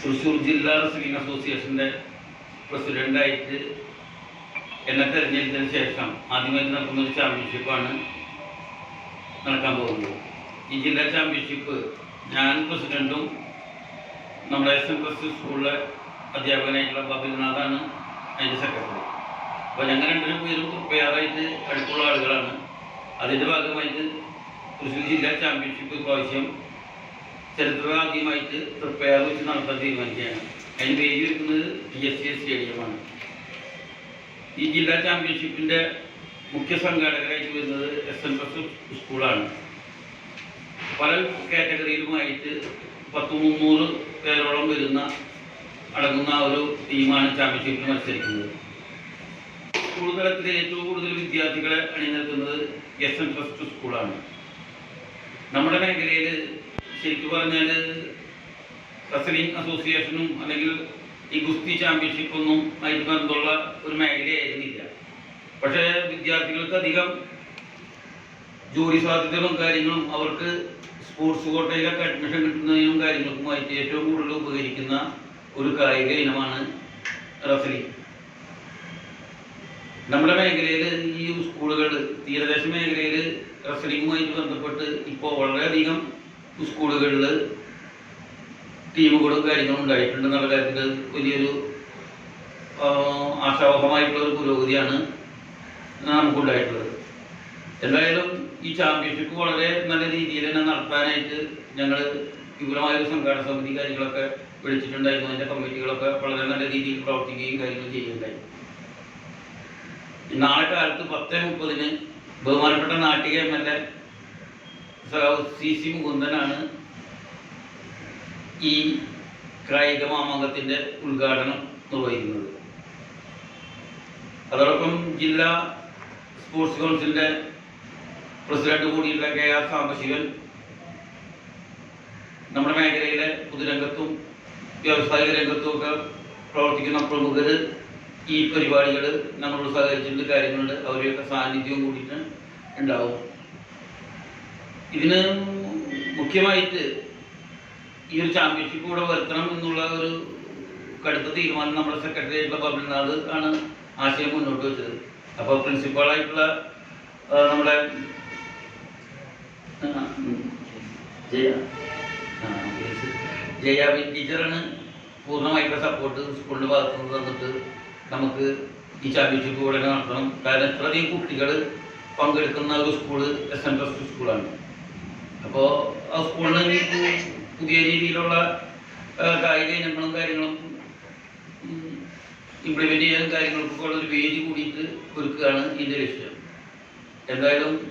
തൃശ്ശൂർ ജില്ലാ റെസ്ലിംഗ് അസോസിയേഷന്റെ പ്രസിഡന്റായിട്ട് എന്നെ തെരഞ്ഞെടുത്തതിന് ശേഷം ആദ്യമായിട്ട് നടക്കുന്ന ഒരു ചാമ്പ്യൻഷിപ്പാണ് നടക്കാൻ പോകുന്നത്. ഈ ജില്ലാ ചാമ്പ്യൻഷിപ്പ് ഞാൻ പ്രസിഡന്റും നമ്മുടെ എസ് എൻ പ്ലസ് സ്കൂളിലെ അധ്യാപകനായിട്ടുള്ള ബബിൽനാഥാണ് അതിന്റെ സെക്രട്ടറി അപ്പോൾ ഞങ്ങൾ രണ്ടുപേരും പേരും പ്രിപ്പയറായിട്ട് അടുത്തുള്ള ആളുകളാണ്. അതിന്റെ ഭാഗമായിട്ട് തൃശ്ശൂർ ജില്ലാ ചാമ്പ്യൻഷിപ്പ് പ്രാവശ്യം ചരിത്രമാദ്യമായിട്ട് തൃപ്പയാർ വെച്ച് നടത്താൻ തീരുമാനിക്കുകയാണ്. അതിന് പേര് വെക്കുന്നത് ടി എസ് സി സ്റ്റേഡിയമാണ് ഈ ജില്ലാ ചാമ്പ്യൻഷിപ്പിന്റെ മുഖ്യ സംഘാടകരായിട്ട് വരുന്നത് എസ് എൻ പ്ലസ് സ്കൂളാണ് പല കാറ്റഗറിയിലുമായിട്ട് പത്ത് മുന്നൂറ് പേരോളം വരുന്ന അടങ്ങുന്ന ഒരു ടീമാണ് ചാമ്പ്യൻഷിപ്പിൽ മത്സരിക്കുന്നത്. സ്കൂൾ തലത്തിൽ ഏറ്റവും കൂടുതൽ വിദ്യാർത്ഥികളെ അണിനിരക്കുന്നത് എസ് എൻ പ്ലസ് ടു സ്കൂളാണ് നമ്മുടെ മേഖലയിൽ ശരിക്കും പറഞ്ഞാൽ റസ്ലിംഗ് അസോസിയേഷനും അല്ലെങ്കിൽ ഈ ഗുസ്തി ചാമ്പ്യൻഷിപ്പൊന്നും ആയിട്ട് ബന്ധമുള്ള ഒരു മേഖലയായിരുന്നില്ല. പക്ഷേ വിദ്യാർത്ഥികൾക്ക് അധികം ജോലി സാധ്യതകളും കാര്യങ്ങളും അവർക്ക് സ്പോർട്സ് കോട്ടയിലൊക്കെ അഡ്മിഷൻ കിട്ടുന്നതിനും കാര്യങ്ങൾക്കുമായിട്ട് ഏറ്റവും കൂടുതൽ ഉപകരിക്കുന്ന ഒരു കായിക ഇനമാണ് റെസ്ലിംഗ് നമ്മുടെ മേഖലയിൽ ഈ സ്കൂളുകൾ തീരദേശ മേഖലയിൽ റഫലിങ്ങുമായിട്ട് ബന്ധപ്പെട്ട് ഇപ്പോൾ വളരെയധികം സ്കൂളുകളിൽ ടീമുകളും കാര്യങ്ങളും ഉണ്ടായിട്ടുണ്ട് എന്നുള്ള കാര്യത്തിൽ വലിയൊരു ആശാവഹമായിട്ടുള്ള ഒരു പുരോഗതിയാണ് നമുക്കുണ്ടായിട്ടുള്ളത്. എന്തായാലും ഈ ചാമ്പ്യൻഷിപ്പ് വളരെ നല്ല രീതിയിൽ തന്നെ നടത്താനായിട്ട് ഞങ്ങൾ വിപുലമായ ഒരു സംഘാടന സമിതി കാര്യങ്ങളൊക്കെ വിളിച്ചിട്ടുണ്ടായിരുന്നു. അതിന്റെ കമ്മിറ്റികളൊക്കെ വളരെ നല്ല രീതിയിൽ പ്രവർത്തിക്കുകയും കാര്യങ്ങൾ ചെയ്യുകയുണ്ടായി. നാളെ കാലത്ത് പത്ത് മുപ്പതിന് ബഹുമാനപ്പെട്ട Nattika M L A C C മുകുന്ദനാണ് ഈ കായിക മാമാങ്കത്തിന്റെ ഉദ്ഘാടനം നിർവഹിക്കുന്നത്. അതോടൊപ്പം ജില്ലാ സ്പോർട്സ് കൗൺസിലിന്റെ പ്രസിഡന്റ് കൂടിയുള്ള കെ ആർ സാംബശിവൻ നമ്മുടെ മേഖലയിലെ പൊതുരംഗത്തും വ്യാവസായിക രംഗത്തും ഒക്കെ പ്രവർത്തിക്കുന്ന പ്രമുഖർ ഈ പരിപാടികൾ നമ്മളോട് സഹകരിച്ചിട്ടുണ്ട് കാര്യങ്ങളുണ്ട് അവരെയൊക്കെ സാന്നിധ്യവും കൂടിയിട്ട് ഉണ്ടാവും. ഇതിന് മുഖ്യമായിട്ട് ഈ ഒരു ചാമ്പ്യൻഷിപ്പ് കൂടെ വരുത്തണം എന്നുള്ള ഒരു കടുത്ത തീരുമാനം നമ്മുടെ സെക്രട്ടറി ആയിട്ടുള്ള ബബിൾനാഥ് ആണ് ആശയം മുന്നോട്ട് വെച്ചത്. അപ്പോൾ പ്രിൻസിപ്പാളായിട്ടുള്ള നമ്മുടെ ജയ. ജയ ടീച്ചറാണ് പൂർണമായിട്ടുള്ള സപ്പോർട്ട് സ്കൂളിന്റെ ഭാഗത്ത് നിന്ന് തന്നിട്ട് നമുക്ക് ഈ ചാമ്പ്യൻഷിപ്പ് ഉടനെ നടത്തണം. കാരണം ഇത്രയധികം കുട്ടികൾ പങ്കെടുക്കുന്ന ഒരു സ്കൂൾ എസ് എൻ ട്രസ്റ്റ് സ്കൂളാണ് അപ്പോൾ ആ പു- പുതിയ രീതിയിലുള്ള കായിക ഇനങ്ങളും കാര്യങ്ങളും ഇംപ്ലിമെന്റ് ചെയ്യാനും കാര്യങ്ങൾക്കൊക്കെ ഉള്ള ഒരു വേദി കൂടിയിട്ട് ഒരുക്കുകയാണ് ഇതിന്റെ ലക്ഷ്യം. എന്തായാലും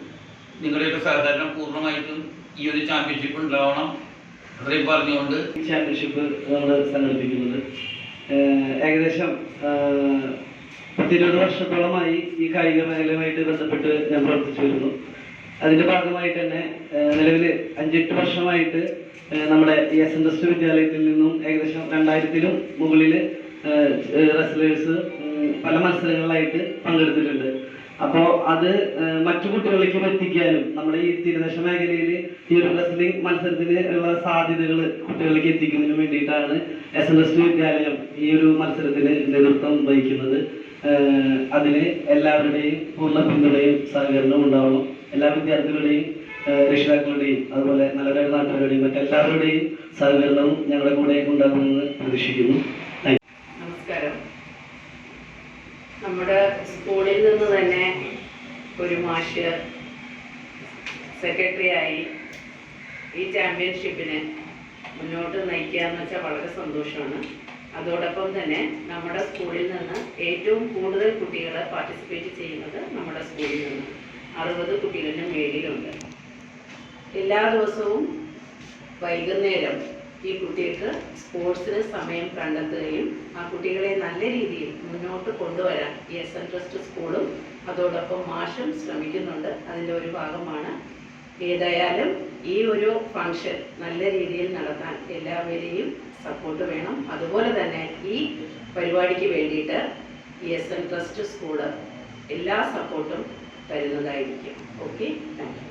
നിങ്ങളുടെയൊക്കെ സഹകരണം പൂർണമായിട്ടും ഈ ഒരു ചാമ്പ്യൻഷിപ്പ് ഉണ്ടാവണം. അത്രയും പറഞ്ഞുകൊണ്ട് ഈ ചാമ്പ്യൻഷിപ്പ് നമ്മൾ സംഘടിപ്പിക്കുന്നത്. ഏകദേശം പത്തിരുപത് വർഷത്തോളമായി ഈ കായിക മേഖലയുമായിട്ട് ബന്ധപ്പെട്ട് ഞാൻ പ്രവർത്തിച്ചു വരുന്നു. അതിന്റെ ഭാഗമായിട്ട് തന്നെ നിലവിൽ അഞ്ചെട്ട് വർഷമായിട്ട് നമ്മുടെ എസ് എൻ എസ് വിദ്യാലയത്തിൽ നിന്നും ഏകദേശം രണ്ടായിരത്തിലും മുകളിൽ റെസ്ലേഴ്സ് പല മത്സരങ്ങളിലായിട്ട് പങ്കെടുത്തിട്ടുണ്ട്. അപ്പോൾ അത് മറ്റു കുട്ടികളിലേക്കും എത്തിക്കാനും നമ്മുടെ ഈ തീരദേശ മേഖലയിൽ ഈ ഒരു റെസ്ലിംഗ് മത്സരത്തിന് ഉള്ള സാധ്യതകൾ കുട്ടികളിലേക്ക് എത്തിക്കുന്നതിന് വേണ്ടിയിട്ടാണ് എസ് എൻ എസ് വിദ്യാലയം ഈ ഒരു മത്സരത്തിന് നേതൃത്വം വഹിക്കുന്നത്. അതിന് എല്ലാവരുടെയും പൂർണ പിന്തുണയും സഹകരണവും ഉണ്ടാവണം. എല്ലാ വിദ്യാർത്ഥികളുടെയും രക്ഷിതാക്കളുടെയും അതുപോലെ നല്ലവരായ നാട്ടുകാരുടെയും മറ്റെല്ലാവരുടെയും സഹകരണവും ഞങ്ങളുടെ കൂടെ ഉണ്ടാകുമെന്ന് പ്രതീക്ഷിക്കുന്നു. നമസ്കാരം. നമ്മുടെ സ്കൂളിൽ നിന്ന് തന്നെ ഒരു മാഷ് സെക്രട്ടറിയായി ഈ ചാമ്പ്യൻഷിപ്പിനെ മുന്നോട്ട് നയിക്കുക എന്ന് വെച്ചാൽ വളരെ സന്തോഷമാണ്. അതോടൊപ്പം തന്നെ നമ്മുടെ സ്കൂളിൽ നിന്ന് ഏറ്റവും കൂടുതൽ കുട്ടികൾ പാർട്ടിസിപ്പേറ്റ് ചെയ്യുന്നത് നമ്മുടെ സ്കൂളിൽ നിന്ന് അറുപത് കുട്ടികളുടെ മേലിലുണ്ട്. എല്ലാ ദിവസവും വൈകുന്നേരം ഈ കുട്ടികൾക്ക് സ്പോർട്സിന് സമയം കണ്ടെത്തുകയും ആ കുട്ടികളെ നല്ല രീതിയിൽ മുന്നോട്ട് കൊണ്ടുവരാൻ എസ് എൻ ട്രസ്റ്റ് സ്കൂളും അതോടൊപ്പം മാഷും ശ്രമിക്കുന്നുണ്ട്. അതിന്റെ ഒരു ഭാഗമാണ് ഏതായാലും ഈ ഒരു ഫംഗ്ഷൻ നല്ല രീതിയിൽ നടത്താൻ എല്ലാവരെയും സപ്പോർട്ട് വേണം. അതുപോലെ തന്നെ ഈ പരിപാടിക്ക് വേണ്ടിയിട്ട് എസ് എൻ ട്രസ്റ്റ് സ്കൂൾ എല്ലാ സപ്പോർട്ടും തരുന്നതായിരിക്കും ഓക്കെ താങ്ക് യു